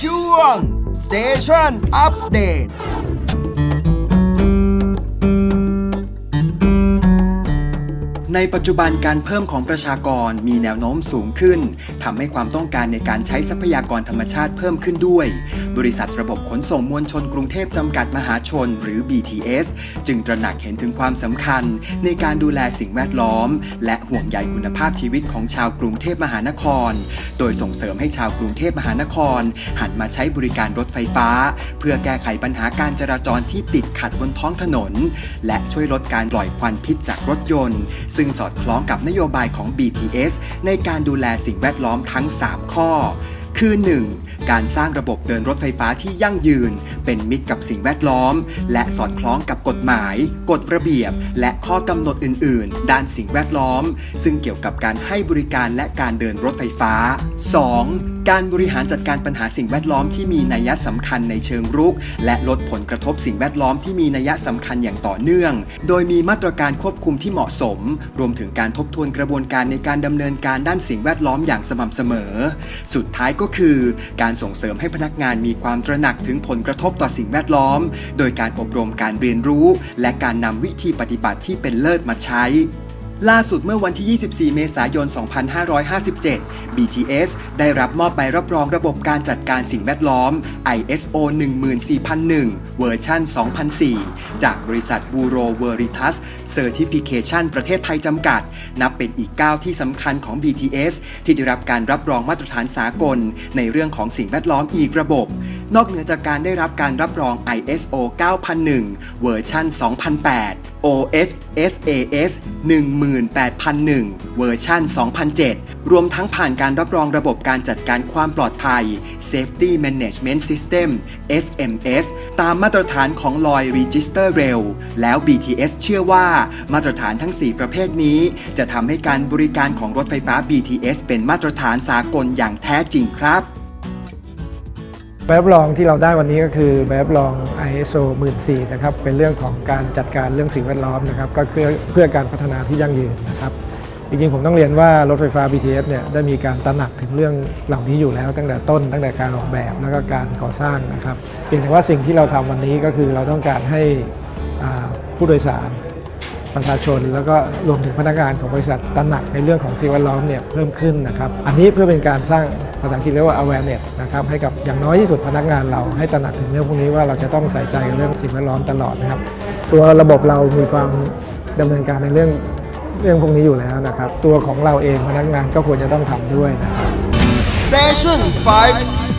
ช่วง Station Update ในปัจจุบันการเพิ่มของประชากรมีแนวโน้มสูงขึ้นทำให้ความต้องการในการใช้ทรัพยากรธรรมชาติเพิ่มขึ้นด้วย บริษัทระบบขนส่งมวลชนกรุงเทพจำกัดมหาชน หรือ BTS จึงตระหนักเห็นถึงความสำคัญ ในการดูแลสิ่งแวดล้อม และห่วงใยคุณภาพชีวิตของชาวกรุงเทพมหานคร โดยส่งเสริมให้ชาวกรุงเทพมหานคร หันมาใช้บริการรถไฟฟ้า เพื่อแก้ไขปัญหาการจราจรที่ติดขัดบนท้องถนน และช่วยลดการปล่อยควันพิษจากรถยนต์ ซึ่งสอดคล้องกับนโยบายของ BTS ในการดูแลสิ่งแวดล้อมทั้ง 3 ข้อ คือ 1. การสร้างระบบเดินรถไฟฟ้าที่ยั่งยืน เป็นมิตรกับสิ่งแวดล้อม และสอดคล้องกับกฎหมาย กฎระเบียบ และข้อกำหนดอื่น ๆ ด้านสิ่งแวดล้อม ซึ่งเกี่ยวกับการให้บริการและการเดินรถไฟฟ้า 2. การบริหารจัดการปัญหาสิ่งแวดล้อมที่มีนัยสำคัญในเชิงรุก และลดผลกระทบสิ่งแวดล้อมที่มีนัยสำคัญอย่างต่อเนื่อง โดยมีมาตรการควบคุมที่เหมาะสม รวมถึงการทบทวนกระบวนการในการดำเนินการด้านสิ่งแวดล้อมอย่างสม่ำเสมอ สุดท้ายก็คือ การส่งเสริมให้พนักงานมีความตระหนักถึงผลกระทบต่อสิ่งแวดล้อม โดยการอบรมการเรียนรู้ และการนำวิธีปฏิบัติที่เป็นเลิศมาใช้ ล่าสุดเมื่อวันที่ 24 เมษายน 2557 BTS ได้รับมอบใบรับรองระบบการจัดการสิ่งแวดล้อม ISO 14001 เวอร์ชัน2004 จากบริษัท Bureau Veritas Certification ประเทศไทยจำกัด นับเป็นอีกก้าวที่สำคัญของ BTS ที่ได้รับการรับรองมาตรฐานสากล ในเรื่องของสิ่งแวดล้อมอีกระบบ นอกเหนือจากการได้รับการรับรอง ISO 9001 เวอร์ชัน2008 OS SAS 18001 เวอร์ชัน2007 รวมทั้งผ่านการรับรองระบบการจัดการความปลอดภัย Safety Management System SMS ตามมาตรฐานของ Lloyd Register Rail แล้ว BTS เชื่อว่ามาตรฐานทั้ง 4 ประเภทนี้ จะทำให้การบริการของรถไฟฟ้า BTS เป็นมาตรฐานสากลอย่างแท้จริงครับ ใบรับรองที่เราได้วันนี้ก็คือใบรับรอง ISO 14000นะครับเป็นเรื่องของการจัดการเรื่องสิ่งแวดล้อมนะครับก็เพื่อเพื่อการพัฒนาที่ยั่งยืนนะครับจริงๆผมต้องเรียนว่ารถไฟฟ้า BTS เนี่ยได้มีการตระหนักถึงเรื่องเหล่านี้อยู่แล้วตั้งแต่ต้น ตั้งแต่การออกแบบแล้วก็การก่อสร้างนะครับเพียงแต่ว่าสิ่งที่เราทำวันนี้ก็คือเราต้องการให้ผู้โดยสาร ประชาชน แล้วก็รวมถึงพนักงานของบริษัทตระหนักในเรื่องของสิ่งแวดล้อมเนี่ยเพิ่มขึ้นนะครับอันนี้เพื่อเป็นการสร้างภาษาอังกฤษเรียกว่า awareness นะครับให้กับอย่างน้อยที่สุดพนักงานเราให้ตระหนักถึงเรื่องพวกนี้ว่าเราจะต้องใส่ใจกับเรื่องสิ่งแวดล้อมตลอดนะครับตัวระบบเรามีความดำเนินการในเรื่องเรื่องพวกนี้อยู่แล้วนะครับ ตัวของเราเองพนักงานก็ควรจะต้องทำด้วยนะครับ Station 5